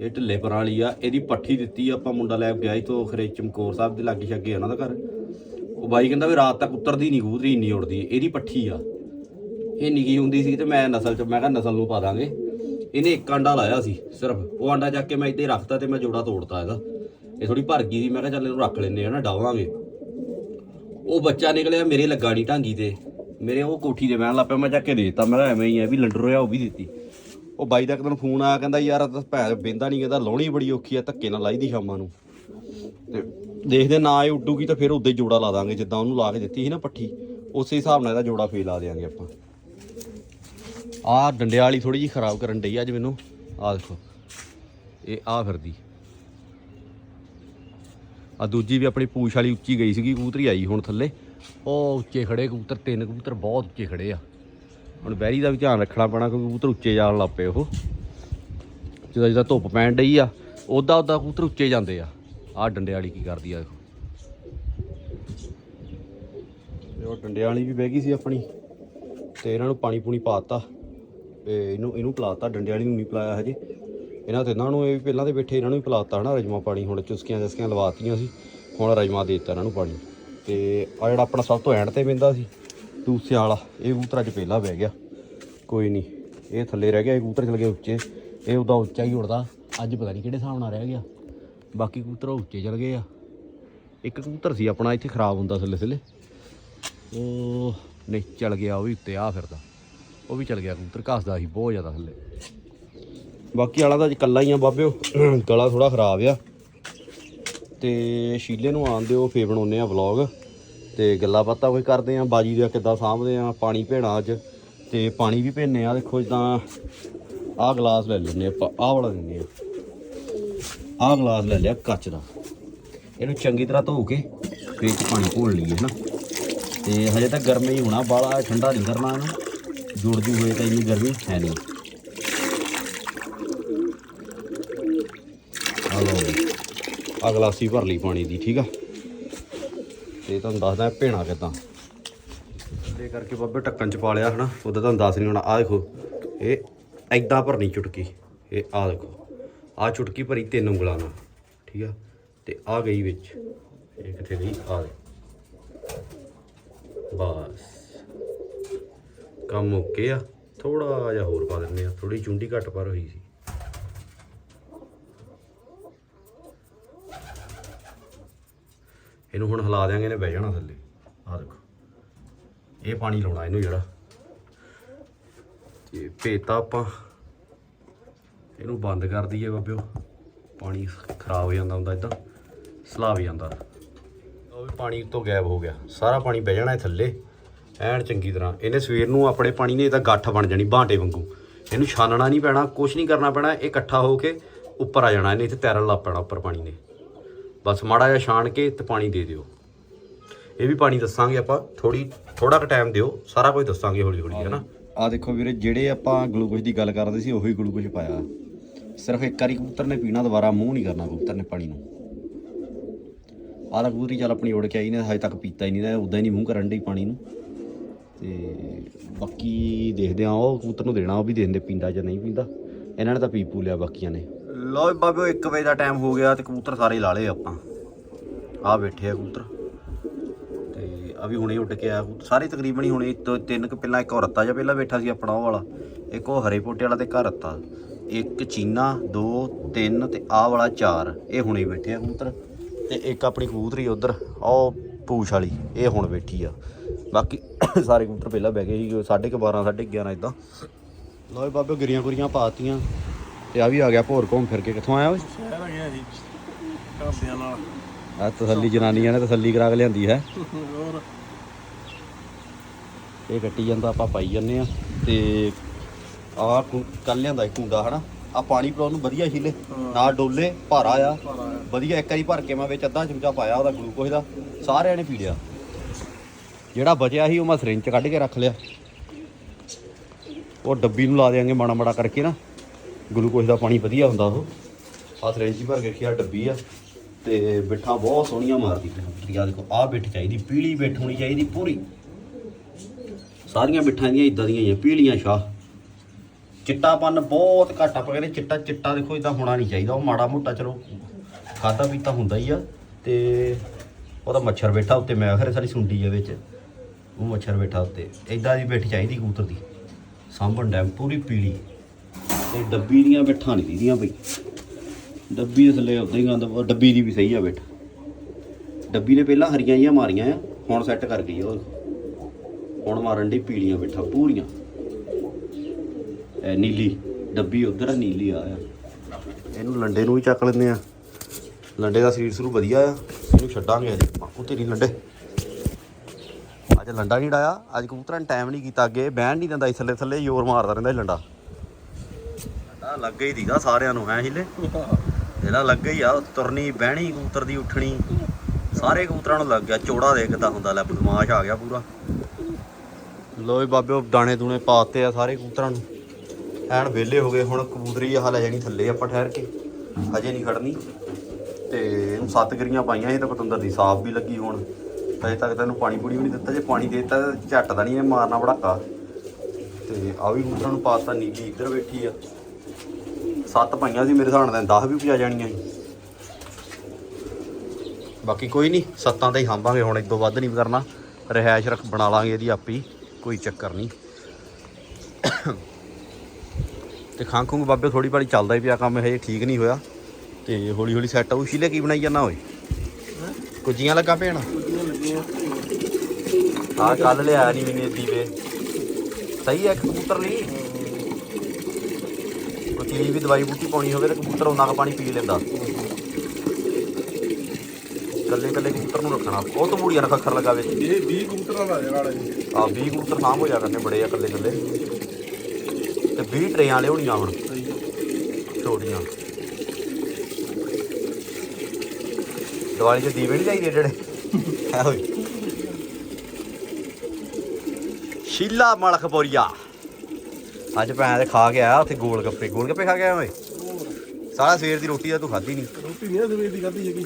ਇਹ ਢਿੱਲੇ ਪਰਾਂ ਵਾਲੀ ਆ, ਇਹਦੀ ਪੱਠੀ ਦਿੱਤੀ ਆਪਾਂ ਮੁੰਡਾ ਲੈ ਕੇ ਗਿਆ ਸੀ ਤੋਂ ਖਰੇ ਚਮਕੌਰ ਸਾਹਿਬ ਦੇ ਲਾਗੇ ਛੱਗੇ ਉਹਨਾਂ ਦਾ ਘਰ। ਉਹ ਬਾਈ ਕਹਿੰਦਾ ਵੀ ਰਾਤ ਤੱਕ ਉਤਰਦੀ ਨਹੀਂ ਕਬੂਤਰੀ, ਇੰਨੀ ਉੜਦੀ ਇਹਦੀ ਪੱਠੀ ਆ। ਇਹ ਨਿੱਕੀ ਹੁੰਦੀ ਸੀ ਤੇ ਮੈਂ ਨਸਲ ਚ ਮੈਂ ਕਿਹਾ ਨਸਲ ਨੂੰ ਪਾ ਦਾਂਗੇ। ਇਹਨੇ ਇੱਕ ਆਂਡਾ ਲਾਇਆ ਸੀ, ਸਿਰਫ। ਉਹ ਆਂਡਾ ਚੱਕ ਕੇ ਮੈਂ ਇੱਥੇ ਰੱਖਤਾ ਤੇ ਮੈਂ ਜੋੜਾ ਤੋੜਤਾ ਇਹਦਾ। ਇਹ ਥੋੜੀ ਭਰ ਗਈ ਸੀ, ਮੈਂ ਕਿਹਾ ਚੱਲ ਇਹਨੂੰ ਰੱਖ ਲੈਨੇ ਆ ਨਾ, ਡਾਵਾਂਗੇ। ਉਹ ਬੱਚਾ ਨਿਕਲਿਆ ਮੇਰੇ ਲੱਗਾ ਨਹੀਂ ਢਾਂਗੀ ਤੇ। ਮੇਰੇ ਉਹ ਕੋਠੀ ਦੇ ਬਹਿਣ ਲੱਗ ਪਿਆ, ਮੈਂ ਚੱਕ ਕੇ ਦੇ ਦਿੱਤਾ। ਮੈਂ ਕਿਹਾ ਐਵੇਂ ਹੀ ਆ ਵੀ ਲੰਡਰ ਹੋਇਆ ਉਹ ਵੀ ਦਿੱਤੀ। ਉਹ ਬਾਈ ਦਾ ਇੱਕ ਫੋਨ ਆਇਆ, ਕਹਿੰਦਾ ਯਾਰ ਤਾਂ ਭੈ ਬੇਂਦਾ ਨਹੀਂ ਕਹਿੰਦਾ ਲਾਉਣੀ ਬੜੀ ਔਖੀ ਆ, ਧੱਕੇ ਨਾਲ ਲਾਈ ਦੀ ਸ਼ਾਮਾਂ ਨੂੰ। ਤੇ ਦੇਖਦੇ ਨਾ ਇਹ ਉੱਡੂਗੀ ਤਾਂ ਫਿਰ ਉਦਾਂ ਹੀ ਜੋੜਾ ਲਾ ਦਾਂਗੇ, ਜਿੱਦਾਂ ਉਹਨੂੰ ਲਾ ਕੇ ਦਿੱਤੀ ਸੀ ਨਾ ਪੱਠੀ, ਉਸੇ ਹਿਸਾਬ ਨਾਲ ਇਹਦਾ ਜੋੜਾ ਫੇਰ ਲਾ ਦੇਾਂਗੇ ਆਪਾਂ। ਆਹ ਡੰਡਿਆਂ ਵਾਲੀ ਥੋੜੀ ਜਿਹੀ ਖਰਾਬ ਕਰਨ ਡਈ ਅੱਜ ਮੈਨੂੰ। ਆਹ ਦੇਖੋ, ਇਹ ਆ ਫਿਰਦੀ। ਆ ਦੂਜੀ ਵੀ ਆਪਣੀ ਪੂਛ ਵਾਲੀ ਉੱਚੀ ਗਈ ਸੀਗੀ, ਕਬੂਤਰੀ ਆਈ ਹੁਣ ਥੱਲੇ। ਉਹ ਉੱਚੇ ਖੜੇ ਕਬੂਤਰ, ਤਿੰਨ ਕਬੂਤਰ ਬਹੁਤ ਉੱਚੇ ਖੜੇ ਆ। ਹੁਣ ਬੈਰੀ ਦਾ ਵੀ ਧਿਆਨ ਰੱਖਣਾ ਪੈਣਾ, ਕਿਉਂਕਿ ਕਬੂਤਰ ਉੱਚੇ ਜਾਣ ਲੱਗ ਪਏ ਉਹ। ਜਦੋਂ ਜਿੱਦਾਂ ਧੁੱਪ ਪੈਣ ਡਈ ਆ ਉਦਾਂ ਉਦਾਂ ਕਬੂਤਰ ਉੱਚੇ ਜਾਂਦੇ ਆ। ਆਹ ਡੰਡੇ ਵਾਲੀ ਕੀ ਕਰਦੀ ਆ ਦੇਖੋ। ਤੇ ਉਹ ਡੰਡੇ ਵਾਲੀ ਵੀ ਬਹਿ ਗਈ ਸੀ ਆਪਣੀ, ਤੇ ਇਹਨਾਂ ਨੂੰ ਪਾਣੀ ਪੂਣੀ ਪਾਤਾ ਤੇ ਇਹਨੂੰ ਇਹਨੂੰ ਪਿਲਾਤਾ ਡੰਡੇ ਵਾਲੀ ਨੂੰ ਨਹੀਂ ਪਿਲਾਇਆ ਹਜੇ। ਇਹਨਾਂ ਤੇ ਇਹਨਾਂ ਨੂੰ ਇਹ ਵੀ ਪਹਿਲਾਂ ਤੇ ਬੈਠੇ, ਇਹਨਾਂ ਨੂੰ ਵੀ ਪਿਲਾਤਾ ਹਨਾ ਰਜਮਾ ਪਾਣੀ। ਹੁਣ ਚੁਸਕੀਆਂ ਜਸਕੀਆਂ ਲਵਾਤੀਆਂ ਸੀ, ਹੁਣ ਰਜਮਾ ਦੇ ਦਿੱਤਾ ਇਹਨਾਂ ਨੂੰ ਪਾਣੀ। ਤੇ ਆ ਜਿਹੜਾ ਆਪਣਾ ਸਭ ਤੋਂ ਐਂਡ ਤੇ ਪੈਂਦਾ ਸੀ ਦੂਸਿਆਂ ਵਾਲਾ, ਇਹ ਕਬੂਤਰ ਅੱਜ ਪਹਿਲਾ ਬਹਿ ਗਿਆ। ਕੋਈ ਨਹੀਂ, ਇਹ ਥੱਲੇ ਰਹਿ ਗਿਆ, ਇਹ ਕਬੂਤਰ ਚਲ ਗਏ ਉੱਚੇ। ਇਹ ਉਹਦਾ ਉੱਚਾ ਹੀ ਉੜਦਾ, ਅੱਜ ਪਤਾ ਨਹੀਂ ਕਿਹੜੇ ਹਿਸਾਬ ਨਾਲ ਰਹਿ ਗਿਆ। ਬਾਕੀ ਕਬੂਤਰ ਉੱਚੇ ਚਲ ਗਏ ਆ। ਇੱਕ ਕਬੂਤਰ ਸੀ ਆਪਣਾ, ਇੱਥੇ ਖਰਾਬ ਹੁੰਦਾ ਥੱਲੇ ਥੱਲੇ। ਉਹ ਨਹੀਂ, ਚਲ ਗਿਆ, ਉਹ ਵੀ ਉੱਤੇ ਆ ਫਿਰਦਾ। ਉਹ ਵੀ ਚਲ ਗਿਆ ਕਬੂਤਰ, ਘਸਦਾ ਸੀ ਬਹੁਤ ਜ਼ਿਆਦਾ ਥੱਲੇ। ਬਾਕੀ ਵਾਲਾ ਤਾਂ ਇਕੱਲਾ ਹੀ ਆ ਬਾਬਿਓ, ਗਲਾ ਥੋੜਾ ਖਰਾਬ ਆ। ਤੇ ਸ਼ੀਲੇ ਨੂੰ ਆਣ ਦਿਓ, ਫੇਰ ਬਣਾਉਨੇ ਆ ਵਲੌਗ ਤੇ ਗੱਲਾਂ ਬਾਤਾਂ ਕੋਈ ਕਰਦੇ ਆ, ਬਾਜੀ ਦਾ ਕਿੱਦਾਂ ਸਾਂਭਦੇ ਆ, ਪਾਣੀ ਭੇਣਾ ਅੱਜ, ਤੇ ਪਾਣੀ ਵੀ ਭੇਨੇ ਆ, ਦੇਖੋ ਜਿੱਦਾਂ ਆਹ ਗਲਾਸ ਲੈ ਲੈਨੇ ਆਪਾਂ, ਆਹ ਵਾਲਾ ਲੈਨੇ ਆ। ਆਹ ਗਲਾਸ ਲੈ ਲਿਆ ਕੱਚ ਦਾ। ਇਹਨੂੰ ਚੰਗੀ ਤਰ੍ਹਾਂ ਧੋ ਕੇ ਫੇਰ ਚ ਪਾਣੀ ਘੋਲ ਲਈਏ, ਹਨਾ। ਤੇ ਹਜੇ ਤਾਂ ਗਰਮੀ ਹੋਣਾ ਬਾਲਾ ਠੰਡਾ ਨਹੀਂ ਕਰਨਾ ਇਹਨੂੰ। ਜੁੜ ਜੂ ਹੋਏ ਤਾਂ ਇੰਨੀ ਗਰਮੀ ਹੈ ਨਹੀਂ। ਆ ਲਓ ਆ ਗਲਾਸੀ ਭਰ ਲਈ ਪਾਣੀ ਦੀ, ਠੀਕ ਆ। ਤੇ ਤੁਹਾਨੂੰ ਦੱਸਦਾ ਭੇਣਾ ਕਿਦਾਂ। ਦੇ ਕਰਕੇ ਬਾਬੇ ਢੱਕਣ ਚ ਪਾ ਲਿਆ ਹਨਾ, ਉਹਦਾ ਤੁਹਾਨੂੰ ਦੱਸ ਨਹੀਂ ਹੋਣਾ। ਆ ਦੇਖੋ, ਇਹ ਐਦਾਂ ਭਰਨੀ ਚੁਟਕੀ, ਇਹ ਆ ਦੇਖੋ। ਆ ਚੁਟਕੀ ਭਰੀ ਤਿੰਨ ਉਂਗਲਾਂ ਨਾਲ, ਠੀਕ ਆ? ਤੇ ਆ ਗਈ ਵਿੱਚ, ਇਹ ਕਿੱਥੇ ਗਈ? ਆ ਦੇ ਬਸ। ਕੰਮ ਓਕੇ ਆ ਥੋੜਾ ਜਿਹਾ ਹੋਰ ਪਾ ਦਿੰਦੇ ਆ ਥੋੜੀ ਚੁੰਡੀ ਘੱਟ ਪਰ ਹੋਈ ਸੀ। ਇਹਨੂੰ ਹੁਣ ਹਿਲਾ ਦਿਆਂਗੇ, ਇਹਨੇ ਬਹਿ ਜਾਣਾ ਥੱਲੇ। ਆ ਦੇਖੋ। ਇਹ ਪਾਣੀ ਲਾਉਣਾ ਇਹਨੂੰ ਜਿਹੜਾ। ਤੇ ਭੇਤਾ ਆਪਾਂ। ਇਹਨੂੰ ਬੰਦ ਕਰ ਦਈਏ ਬਾਬਿਓ। ਪਾਣੀ ਖਰਾਬ ਹੋ ਜਾਂਦਾ ਹੁੰਦਾ ਇਦਾਂ। ਸਲਾਬ ਜਾਂਦਾ। ਉਹ ਵੀ ਪਾਣੀ ਤੋਂ ਗਾਇਬ ਹੋ ਗਿਆ। ਸਾਰਾ ਪਾਣੀ ਬਹਿ ਜਾਣਾ ਥੱਲੇ। ਐਨ ਚੰਗੀ ਤਰ੍ਹਾਂ। ਇਹਨੇ ਸਵੇਰ ਨੂੰ ਆਪਣੇ ਪਾਣੀ ਨੇ ਇਹਦਾ ਗੱਠ ਬਣ ਜਾਣੀ ਬਾਂਟੇ ਵਾਂਗੂ। ਇਹਨੂੰ ਛਾਨਣਾ ਨਹੀਂ ਪੈਣਾ ਕੁਝ ਨਹੀਂ ਕਰਨਾ ਪੈਣਾ। ਇਹ ਇਕੱਠਾ ਹੋ ਕੇ ਉੱਪਰ ਆ ਜਾਣਾ। ਇਹਨੇ ਇੱਥੇ ਤੈਰਨ ਲੱਗ ਪੈਣਾ ਉੱਪਰ ਪਾਣੀ ਨੇ। ਬਸ ਮਾੜਾ ਜਿਹਾ ਛਾਣ ਕੇ ਤੇ ਪਾਣੀ ਦੇ ਦਿਓ। ਇਹ ਵੀ ਪਾਣੀ ਦੱਸਾਂਗੇ ਆਪਾਂ, ਥੋੜੀ ਥੋੜਾ ਕੁ ਟਾਈਮ ਦਿਓ, ਸਾਰਾ ਕੁਝ ਦੱਸਾਂਗੇ ਹੌਲੀ ਹੌਲੀ, ਹੈਨਾ? ਆ ਦੇਖੋ ਵੀਰੇ, ਜਿਹੜੇ ਆਪਾਂ ਗਲੂਕੋਜ਼ ਦੀ ਗੱਲ ਕਰਦੇ ਸੀ, ਉਹੀ ਗਲੂਕੋਜ਼ ਪਾਇਆ। ਸਿਰਫ ਇੱਕ ਵਾਰੀ ਕਬੂਤਰ ਨੇ ਪੀਣਾ, ਦੁਬਾਰਾ ਮੂੰਹ ਨਹੀਂ ਕਰਨਾ ਕਬੂਤਰ ਨੇ ਪਾਣੀ ਨੂੰ। ਆਹ ਤਾਂ ਕਬੂਤਰੀ ਚੱਲ ਆਪਣੀ ਉੜ ਕੇ ਆਈ ਨੇ, ਹਜੇ ਤੱਕ ਪੀਤਾ ਹੀ ਨਹੀਂ ਨਾ ਉਦਾਂ ਹੀ ਨਹੀਂ ਮੂੰਹ ਕਰਨ ਡਈ ਪਾਣੀ ਨੂੰ। ਤੇ ਬਾਕੀ ਦੇਖਦੇ ਆ ਉਹ ਕਬੂਤਰ ਨੂੰ ਦੇਣਾ, ਉਹ ਵੀ ਦੇਖਦੇ ਪੀਂਦਾ ਜਾਂ ਨਹੀਂ ਪੀਂਦਾ। ਇਹਨਾਂ ਨੇ ਤਾਂ ਪੀ ਪੂ ਲਿਆ ਬਾਕੀਆਂ ਨੇ। ਲਓ ਬਾਬਿਓ 1 ਵਜੇ ਦਾ ਟਾਈਮ ਹੋ ਗਿਆ ਤੇ ਕਬੂਤਰ ਸਾਰੇ ਲਾ ਲਏ ਆਪਾਂ। ਆ ਬੈਠੇ ਆ ਕਬੂਤਰ। ਤੇ ਆ ਵੀ ਹੁਣੇ ਉੱਡ ਕੇ ਆਇਆ ਸਾਰੇ ਤਕਰੀਬਨ ਹੀ ਹੁਣੇ ਇੱਕ- ਤਿੰਨ ਕੁ ਪਹਿਲਾਂ ਇੱਕ ਔਰਤਾ ਜਿਹਾ ਪਹਿਲਾਂ ਬੈਠਾ ਸੀ ਆਪਣਾ ਉਹ ਵਾਲਾ। ਇੱਕ ਉਹ ਹਰੇ ਪੋਟੇ ਵਾਲਾ ਤੇ ਘਰ ਰੱਤਾ ਇੱਕ ਚੀਨਾ, ਦੋ, ਤਿੰਨ ਤੇ ਆਹ ਵਾਲਾ ਚਾਰ। ਇਹ ਹੁਣੇ ਬੈਠੇ ਆ ਕਬੂਤਰ। ਤੇ ਇੱਕ ਆਪਣੀ ਕਬੂਤਰੀ ਉਧਰ। ਉਹ ਪੂਛ ਵਾਲੀ, ਇਹ ਹੁਣ ਬੈਠੀ ਆ। ਬਾਕੀ ਸਾਰੇ ਕਬੂਤਰ ਪਹਿਲਾਂ ਬਹਿ ਗਏ ਸੀ 12:30 11:30 ਇਦਾਂ ਲਓ ਵੀ ਬਾਬੇ ਗਿਰੀਆਂ ਗੁਰੀਆਂ ਪਾਤੀਆਂ ਤੇ ਆ ਵੀ ਆ ਗਿਆ ਭੋਰ ਘੁੰਮ ਫਿਰ ਕੇ। ਕਿੱਥੋਂ ਆਇਆ ਓਏ? ਸ਼ਹਿਰ ਗਿਆ ਜੀ ਘਰਦਿਆਂ ਨਾਲ। ਆ ਤਸੱਲੀ ਜਨਾਨੀਆਂ ਨੇ ਤਸੱਲੀ ਕਰਾ ਕੇ ਲਿਆਂਦੀ ਹੈ। ਹੋਰ? ਇਹ ਕੱਟੀ ਜਾਂਦਾ ਆਪਾਂ ਪਾਈ ਜਾਂਦੇ ਆ ਤੇ ਆ ਕੱਲ ਲਿਆਂਦਾ ਇੱਕ ਕੁੰਡਾ ਹਨਾ? ਆ ਪਾਣੀ ਪਿਲਾਉਣ ਨੂੰ ਵਧੀਆ ਛਿਲੇ ਨਾ ਡੋਲੇ ਭਾਰਾ ਆ। ਵਧੀਆ ਇੱਕ ਵਾਰੀ ਭਰ ਕੇ ਮੈਂ ਵਿੱਚ ਅੱਧਾ ਚਮਚਾ ਪਾਇਆ ਉਹਦਾ ਗਲੂਕੋਜ਼ ਦਾ। ਸਾਰਿਆਂ ਨੇ ਪੀ ਲਿਆ। ਜਿਹੜਾ ਬਚਿਆ ਸੀ ਉਹ ਮੈਂ ਸਿਰਿੰਜ ਚ ਕੱਢ ਕੇ ਰੱਖ ਲਿਆ। ਉਹ ਡੱਬੀ ਨੂੰ ਲਾ ਦੇਾਂਗੇ ਮਾੜਾ ਮਾੜਾ ਕਰਕੇ ਨਾ। ਗਲੂਕੋਜ਼ ਦਾ ਪਾਣੀ ਵਧੀਆ ਹੁੰਦਾ ਉਹ। ਆ ਸਿਰਿੰਜ ਭਰ ਕੇ ਰੱਖਿਆ ਡੱਬੀ ਆ। ਤੇ ਬਿੱਠਾਂ ਬਹੁਤ ਸੋਹਣੀਆਂ ਮਾਰਦੀ ਕਬੂਤਰੀ ਆ। ਦੇਖੋ, ਆਹ ਬਿੱਠ ਚਾਹੀਦੀ, ਪੀਲੀ ਬਿੱਠ ਹੋਣੀ ਚਾਹੀਦੀ ਪੂਰੀ। ਸਾਰੀਆਂ ਬਿੱਠਾਂ ਦੀਆਂ ਇਦਾਂ ਦੀਆਂ ਹੀ ਆ, ਪੀਲੀਆਂ ਸ਼ਾਹ। ਚਿੱਟਾਪਨ ਬਹੁਤ ਘੱਟ ਆਪਾਂ ਕਹਿੰਦੇ ਚਿੱਟਾ ਚਿੱਟਾ ਦੇਖੋ ਇਦਾਂ ਹੋਣਾ ਨਹੀਂ ਚਾਹੀਦਾ। ਉਹ ਮਾੜਾ ਮੋਟਾ ਚਲੋ ਖਾਦਾ ਪੀਤਾ ਹੁੰਦਾ ਹੀ ਆ। ਤੇ ਉਹਦਾ ਮੱਛਰ ਬੈਠਾ ਉੱਤੇ, ਮੈਂ ਖਰੇ ਸਾਡੀ ਸੁੰਡੀ ਆ ਵਿੱਚ। ਉਹ ਮੱਛਰ ਬੈਠਾ ਉੱਤੇ। ਇਦਾਂ ਦੀ ਬਿੱਠ ਚਾਹੀਦੀ ਕਬੂਤਰ ਦੀ। ਸਾਂਭਣ ਡੈਮ ਪੂਰੀ ਪੀਲੀ। ਤੇ ਡੱਬੀ ਦੀਆਂ ਬਿੱਠਾਂ ਨਹੀਂ ਦੀਦੀਆਂ ਬਈ। ਡੱਬੀ ਦੇ ਥੱਲੇ ਉਦਾਂ ਹੀ ਗੰਦ ਡੱਬੀ ਦੀ ਵੀ ਸਹੀ ਆ ਬਿੱਠ। ਡੱਬੀ ਨੇ ਪਹਿਲਾਂ ਹਰੀਆਂ ਜਿਹੀਆਂ ਮਾਰੀਆਂ ਆ, ਹੁਣ ਸੈੱਟ ਕਰ ਗਈ ਉਹ। ਹੁਣ ਮਾਰਨ ਦੀ ਪੀਲੀਆਂ ਬਿੱਠਾਂ ਪੂਰੀਆਂ। ਇਹ ਨੀਲੀ, ਡੱਬੀ ਉਧਰ ਆ, ਨੀਲੀ ਆ ਇਹਨੂੰ ਲੰਡੇ ਨੂੰ ਵੀ ਚੱਕ ਲੈਂਦੇ ਆ। ਲੰਡੇ ਦਾ ਸਰੀਰ ਸਰੂ ਵਧੀਆ ਆ, ਇਹਨੂੰ ਛੱਡਾਂਗੇ ਅੱਜ ਉਹ ਤੇਰੀ ਲੰਡੇ। ਅੱਜ ਲੰਡਾ ਨਹੀਂ ਡਾਇਆ, ਅੱਜ ਕਬੂਤਰਾਂ ਨੇ ਟਾਈਮ ਨਹੀਂ ਕੀਤਾ ਅੱਗੇ, ਬਹਿਣ ਨਹੀਂ ਦਿੰਦਾ ਸੀ ਥੱਲੇ ਥੱਲੇ ਜ਼ੋਰ ਮਾਰਦਾ ਰਹਿੰਦਾ ਲੰਡਾ। ਲੰਡਾ ਲੱਗੇ ਹੀ ਦੀਦਾ ਸਾਰਿਆਂ ਨੂੰ, ਹੈ ਹਿੱਲੇ? ਜਿਹੜਾ ਲੱਗੇ ਹੀ ਆ, ਤੁਰਨੀ, ਬਹਿਣੀ, ਕਬੂਤਰ ਦੀ ਉੱਠਣੀ, ਸਾਰੇ ਕਬੂਤਰਾਂ ਨੂੰ ਲੱਗ ਗਿਆ, ਚੋੜਾ ਦੇਖਦਾ ਹੁੰਦਾ, ਲੈ ਬਦਮਾਸ਼ ਆ ਗਿਆ ਪੂਰਾ। ਲੋ ਵੀ ਬਾਬਿਓ, ਦਾਣੇ ਦੂਣੇ ਪਾਤੇ ਆ ਸਾਰੇ ਕਬੂਤਰਾਂ ਨੂੰ। ਐਨ ਵਿਹਲੇ ਹੋ ਗਏ, ਹੁਣ ਕਬੂਤਰੀ ਆਹ ਲੈ ਜਾਣੀ ਥੱਲੇ ਆਪਾਂ ਠਹਿਰ ਕੇ, ਹਜੇ ਨਹੀਂ ਖੜਨੀ। ਤੇ ਇਹਨੂੰ ਸੱਤ ਗਰੀਆਂ ਪਾਈਆਂ, ਇਹ ਤਾਂ ਪਤੰਦਰ ਦੀ ਸਾਫ਼ ਵੀ ਲੱਗੀ ਹੁਣ। ਅਜੇ ਤੱਕ ਤੈਨੂੰ ਪਾਣੀ ਪੂਣੀ ਵੀ ਨਹੀਂ ਦਿੱਤਾ, ਜੇ ਪਾਣੀ ਦੇ ਦਿੱਤਾ ਝੱਟ ਦਾ ਨਹੀਂ ਇਹ ਮਾਰਨਾ ਬੜਾਕਾ ਤੇ ਆ ਵੀ ਕਬੂਤਰਾਂ ਨੂੰ ਪਾਤਾ ਨੀਲੀ ਇੱਧਰ ਬੈਠੀ ਆ। ਸੱਤ ਪਾਈਆਂ ਸੀ ਮੇਰੇ ਹਿਸਾਬ ਨਾਲ 10 ਵੀ ਪਜਾ ਜਾਣੀਆਂ ਸੀ। ਬਾਕੀ ਕੋਈ ਨਹੀਂ ਸੱਤਾਂ ਤੇ ਹੀ ਹਾਂਬਾਂਗੇ ਹੁਣ ਇਦੋਂ ਵੱਧ ਨਹੀਂ ਕਰਨਾ। ਰਹਿائش ਰੱਖ ਬਣਾ ਲਾਂਗੇ ਇਹਦੀ ਆਪੀ ਕੋਈ ਚੱਕਰ ਨਹੀਂ। ਤੇ ਖਾਂਖੂੰਗ ਬਾਬੇ ਥੋੜੀ ਬਾੜੀ ਚੱਲਦਾ ਹੀ ਪਿਆ ਕੰਮ ਇਹ ਠੀਕ ਨਹੀਂ ਹੋਇਆ। ਤੇ ਹੌਲੀ ਹੌਲੀ ਸੈੱਟ ਆਉ ਸ਼ੀਲੇ ਕੀ ਬਣਾਈ ਜਾਂਦਾ ਓਏ। ਕੁਜੀਆਂ ਲੱਗਾ ਪੈਣਾ ਆ ਕੱਲ ਲਿਆ ਨਹੀਂ ਮੈਨੇ ਦੀਵੇ। ਸਹੀ ਹੈ ਕਬੂਤਰ ਲਈ। ਚੀਜ਼ ਵੀ ਦਵਾਈ ਬੂਟੀ ਪਾਉਣੀ ਹੋਵੇ ਤਾਂ ਕਬੂਤਰ ਉਹਨਾਂ ਦਾ ਪਾਣੀ ਪੀ ਲੈਂਦਾ। ਕੱਲੇ ਕੱਲੇ ਕਬੂਤਰ ਨੂੰ ਰੱਖਣਾ। ਉਹ ਤੋਂ ਮੂੜੀਆਂ ਨਾਲ ਅੱਖਰ ਲਗਾ ਵਿੱਚ ਇਹ 20 ਕਬੂਤਰਾਂ ਦਾ ਜਗਾੜਾ ਜੀ ਆ 20 ਕਬੂਤਰ ਸਾਂਭ ਹੋ ਜਾ ਕਰਨੇ ਬੜੇ ਆ ਕੱਲੇ ਕੱਲੇ ਤੇ 20 ਟਰੇਆਂ ਲਿਆਉਣੀਆਂ ਹੁਣ। ਛੋਟੀਆਂ। ਦੀਵਾਲੀ 'ਚ ਦੀਵੇ ਨਹੀਂ ਚਾਹੀਦੇ ਜਿਹੜੇ? ਹੈ ਹੋਈ ਸ਼ੀਲਾ ਮਲਖਪੁਰੀਆ। ਅੱਜ ਭੈਣ ਦੇ ਖਾ ਕੇ ਆਇਆ ਉੱਥੇ ਗੋਲ ਗੱਪੇ ਗੋਲ ਗੱਪੇ ਖਾ ਕੇ ਆਇਆ ਓਏ? ਸਾਰਾ ਸਵੇਰ ਦੀ ਰੋਟੀ ਤਾਂ ਤੂੰ ਖਾਧੀ ਨਹੀਂ? ਰੋਟੀ ਨਹੀਂ ਸਵੇਰ ਦੀ ਖਾਧੀ ਹੈਗੀ।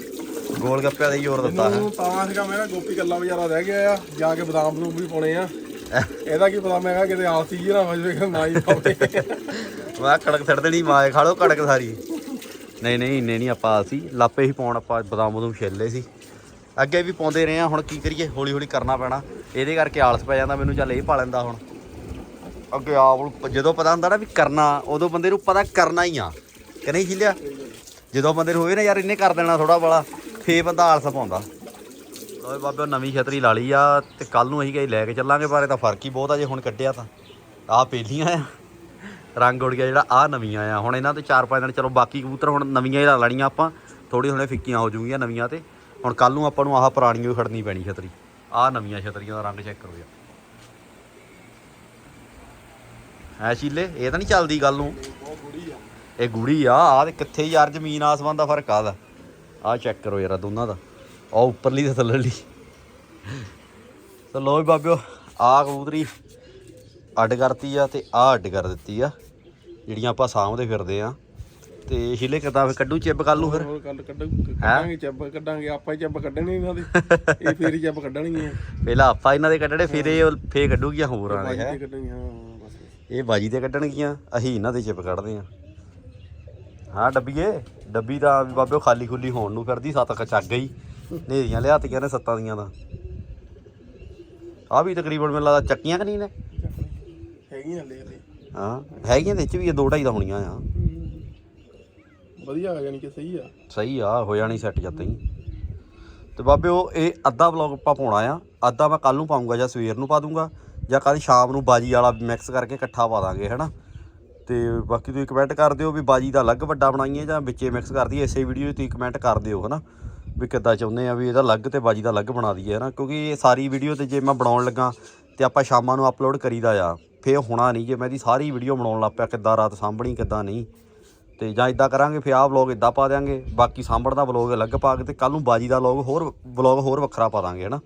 ਗੋਲ ਗੱਪਿਆਂ ਦਾ ਹੀ ਜ਼ੋਰ ਦਿੱਤਾ। ਹੈ ਤਾਂ ਸੀਗਾ ਮੇਰਾ ਗੋਪੀ ਕੱਲਾ ਵਿਚਾਰਾ ਰਹਿ ਗਿਆ ਆ ਜਾ ਕੇ ਬਦਾਮ ਬਦੂਮ ਵੀ ਪਾਉਣੇ ਆ। ਇਹਦਾ ਕੀ ਪਤਾ ਮੈਂ ਕਿਹਾ ਕਿਤੇ ਆਲਸੀ ਜੀ ਨਾ ਕਿ ਨਾ ਹੀ ਪਾਵੇ ਮੈਂ ਕੜਕ ਛੱਡ ਦੇਣੀ ਮਾਏ ਖਾ ਲੋ ਕੜਕ ਸਾਰੀ। ਨਹੀਂ ਨਹੀਂ ਇੰਨੇ ਨਹੀਂ ਆਪਾਂ ਸੀ ਲਾਪੇ ਹੀ ਪਾਉਣ ਆਪਾਂ ਬਦਾਮ ਬਦੂਮ ਛਿੱਲੇ ਸੀ। ਅੱਗੇ ਵੀ ਪਾਉਂਦੇ ਰਹੇ ਆ ਹੁਣ ਕੀ ਕਰੀਏ? ਹੌਲੀ ਹੌਲੀ ਕਰਨਾ ਪੈਣਾ। ਇਹਦੇ ਕਰਕੇ ਆਲਸ ਪੈ ਜਾਂਦਾ ਮੈਨੂੰ ਚੱਲ ਇਹ ਪਾ ਲੈਂਦਾ ਹੁਣ। ਅੱਗੇ ਆਪ ਜਦੋਂ ਪਤਾ ਹੁੰਦਾ ਨਾ ਵੀ ਕਰਨਾ, ਉਦੋਂ ਬੰਦੇ ਨੂੰ ਪਤਾ ਕਰਨਾ ਹੀ ਆ। ਕਿ ਨਹੀਂ ਹਿੱਲਿਆ ਜਦੋਂ ਬੰਦੇ ਨੂੰ ਹੋਵੇ ਨਾ ਯਾਰ ਇਹਨੇ ਕਰ ਦੇਣਾ ਥੋੜਾ ਬੜਾ ਫੇ ਬੰਦਾ ਆਲਸ ਪਾਉਂਦਾ। ਓਏ ਬਾਬੇ, ਉਹ ਨਵੀਂ ਛਤਰੀ ਲਾ ਲਈ ਆ ਤੇ ਕੱਲ ਨੂੰ ਅਸੀਂ ਕਹੀ ਲੈ ਕੇ ਚੱਲਾਂਗੇ, ਪਰ ਇਹ ਤਾਂ ਫ਼ਰਕ ਹੀ ਬਹੁਤ ਆ ਜੇ ਹੁਣ ਕੱਢਿਆ ਤਾਂ। ਆਹ ਪਹਿਲੀਆਂ ਆ। ਰੰਗ ਉੜ ਗਿਆ ਜਿਹੜਾ ਆ ਨਵੀਆਂ ਆ। ਹੁਣ ਇਹਨਾਂ ਤੇ 4-5 ਦਿਨ, ਚਲੋ ਬਾਕੀ ਕਬੂਤਰ ਹੁਣ ਨਵੀਆਂ ਹੀ ਲਾ ਲੈਣੀਆਂ ਆਪਾਂ। ਥੋੜੀ ਹੁਣੇ ਫਿੱਕੀਆਂ ਹੋ ਜੂਗੀਆਂ ਨਵੀਆਂ ਤੇ। ਹੁਣ ਕੱਲ ਨੂੰ ਆਪਾਂ ਨੂੰ ਆਹ ਪੁਰਾਣੀਆਂ ਹੀ ਖੜਨੀ ਪੈਣੀ ਛਤਰੀ। ਆਹ ਨਵੀਆਂ ਛਤਰੀਆਂ ਦਾ ਰੰਗ ਚੈੱਕ ਕਰੋ ਯਾਰ। ਹੈ ਸ਼ੀਲੇ ਇਹ ਤਾਂ ਨਹੀਂ ਚੱਲਦੀ ਗੱਲ ਨੂੰ। ਇਹ ਗੂੜੀ ਆ ਆ ਤੇ ਕਿੱਥੇ ਯਾਰ ਜ਼ਮੀਨ ਆਸਮਾਨ ਦਾ ਫ਼ਰਕ ਆ ਦਾ ਆ ਚੈੱਕ ਕਰੋ ਯਾਰ ਦੋਨਾਂ ਦਾ। ਆ ਉੱਪਰਲੀ ਤੇ ਥੱਲੇਲੀ ਤਾਂ ਲੋ ਵੀ ਬਾਬਿਓ ਆ ਕਬੂਤਰੀ ਅੱਡ ਕਰਤੀ ਆ ਤੇ ਆ ਅੱਡ ਕਰ ਦਿੱਤੀ ਆ। ਜਿਹੜੀਆਂ ਆਪਾਂ ਸਾਹਮਣੇ ਫਿਰਦੇ ਆ। ਤੇ ਸ਼ੀਲੇ ਕਿਦਾਂ ਫਿਰ ਕੱਢੂ ਚਿੱਬ ਕੱਲ ਨੂੰ ਫਿਰ? ਹੋਰ ਕੱਲ ਕੱਢ ਕੱਢਾਂਗੇ ਚੱਬ ਕੱਢਾਂਗੇ। ਆਪਾਂ ਹੀ ਚੱਬ ਕੱਢਣੇ ਇਹਨਾਂ ਦੇ। ਇਹ ਫੇਰ ਹੀ ਚੱਬ ਕੱਢਣਗੀਆਂ। ਪਹਿਲਾਂ ਆਪਾਂ ਇਹਨਾਂ ਦੇ ਕੱਢਣੇ ਫਿਰ ਇਹ ਫੇ ਕੱਢੂਗੀਆਂ ਹੋਰਾਂ ਹੈ ਤੇ ਕੱਢਣਗੀਆਂ ਹਾਂ ਬਸ ਇਹ ਬਾਜੀ ਤੇ ਕੱਢਣਗੀਆਂ ਅਸੀਂ ਇਹਨਾਂ ਦੇ ਚਿੱਪ ਕੱਢਦੇ ਆ ਹਾਂ ਡੱਬੀਏ ਡੱਬੀ ਤਾਂ ਵੀ ਬਾਬਿਓ ਖਾਲੀ ਖੁੱਲੀ ਹੋਣ ਨੂੰ ਫਿਰਦੀ ਸੱਤ ਕ ਚੱਗ ਗਈ। ਨੇਰੀਆਂ ਲਿਆਤੀਆਂ ਨੇ ਸੱਤਾਂ ਦੀਆਂ ਦਾ ਆ ਵੀ ਤਕਰੀਬਨ ਮੈਨੂੰ ਲੱਗਦਾ ਚੱਕੀਆਂ ਕਿ ਨਹੀਂ ਨੇ? ਹੈਗੀਆਂ ਹਲੇ ਹਲੇ। ਹਾਂ ਹੈਗੀਆਂ ਦੇ ਵਿੱਚ ਵੀ ਇਹ ਦੋ ਢਾਈ ਦਾ ਹੋਣੀਆਂ ਆ। ਵਧੀਆ ਆ ਯਾਨੀ ਕਿ ਸਹੀ ਆ। ਸਹੀ ਆ ਹੋ ਜਾਣੀ ਸੈੱਟ ਜਦ ਤਾਈਂ। ਤੇ ਬਾਬੇ ਉਹ ਇਹ ਅੱਧਾ ਵਲੌਗ ਆਪਾਂ ਪਾਉਣਾ ਆ। ਅੱਧਾ ਮੈਂ ਕੱਲ ਨੂੰ ਪਾਉਂਗਾ ਜਾਂ ਸਵੇਰ ਨੂੰ ਪਾ ਦੂੰਗਾ। ਜਾਂ ਕੱਲ ਸ਼ਾਮ ਨੂੰ ਬਾਜੀ ਵਾਲਾ ਮਿਕਸ ਕਰਕੇ ਇਕੱਠਾ ਪਾ ਦਾਂਗੇ, ਹੈਨਾ? ਤੇ ਬਾਕੀ ਤੁਸੀਂ ਕਮੈਂਟ ਕਰ ਦਿਓ ਵੀ ਬਾਜੀ ਦਾ ਅਲੱਗ ਵੱਡਾ ਬਣਾਈਏ ਜਾਂ ਵਿੱਚੇ ਮਿਕਸ ਕਰ ਦਈਏ ਇਸੇ ਵੀਡੀਓ 'ਚ ਤੁਸੀਂ ਕਮੈਂਟ ਕਰ ਦਿਓ, ਹਨਾ? ਵੀ ਕਿੱਦਾਂ ਚਾਹੁੰਦੇ ਆ ਵੀ ਇਹਦਾ ਅਲੱਗ ਤੇ ਬਾਜੀ ਦਾ ਅਲੱਗ ਬਣਾ ਦਈਏ, ਹਨਾ? ਕਿਉਂਕਿ ਇਹ ਸਾਰੀ ਵੀਡੀਓ ਤੇ ਜੇ ਮੈਂ ਬਣਾਉਣ ਲੱਗਾ ਤੇ ਆਪਾਂ ਸ਼ਾਮਾਂ ਨੂੰ ਅਪਲੋਡ ਕਰੀਦਾ ਆ, ਫੇਰ ਹੋਣਾ ਨਹੀਂ ਜੇ ਮੈਂ ਦੀ ਸਾਰੀ ਵੀਡੀਓ ਬਣਾਉਣ ਲੱਗ ਪਿਆ, ਕਿੱਦਾਂ ਰਾਤ ਸਾਂਭਣੀ, ਕਿੱਦਾਂ ਨਹੀਂ। ਤੇ ਜਾਂ ਇਦਾਂ ਕਰਾਂਗੇ, ਫਿਰ ਆਹ ਵਲੌਗ ਇਦਾਂ ਪਾ ਦਿਆਂਗੇ, ਬਾਕੀ ਸਾਂਭਣ ਦਾ ਵਲੌਗ ਅਲੱਗ ਪਾ ਕੇ ਤੇ ਕੱਲ ਨੂੰ ਬਾਜੀ ਦਾ ਵਲੌਗ ਹੋਰ ਵਲੌਗ ਹੋਰ ਵੱਖਰਾ ਪਾ ਦਾਂਗੇ, ਹਨਾ?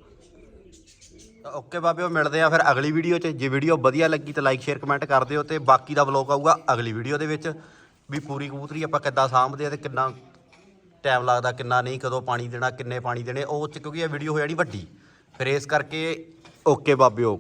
ਓਕੇ ਬਾਬਿਓ ਮਿਲਦੇ ਆ ਫਿਰ ਅਗਲੀ ਵੀਡੀਓ 'ਚ। ਜੇ ਵੀਡੀਓ ਵਧੀਆ ਲੱਗੀ ਤਾਂ ਲਾਈਕ ਸ਼ੇਅਰ ਕਮੈਂਟ ਕਰ ਦਿਓ ਤੇ ਬਾਕੀ ਦਾ ਵਲੌਗ ਆਊਗਾ ਅਗਲੀ ਵੀਡੀਓ ਦੇ ਵਿੱਚ। ਵੀ ਪੂਰੀ ਕਬੂਤਰੀ ਆਪਾਂ ਕਿੱਦਾਂ ਸਾਂਭਦੇ ਆ ਤੇ ਕਿੰਨਾ ਟਾਈਮ ਲੱਗਦਾ, ਕਿੰਨਾ ਨਹੀਂ, ਕਦੋਂ ਪਾਣੀ ਦੇਣਾ, ਕਿੰਨੇ ਪਾਣੀ ਦੇਣੇ, ਉਹ 'ਚ ਕਿਉਂਕਿ ਇਹ ਵੀਡੀਓ ਹੋ ਜਾਣੀ ਵੱਡੀ। ਫਿਰ ਇਸ ਕਰਕੇ ਓਕੇ ਬਾਬਿਓ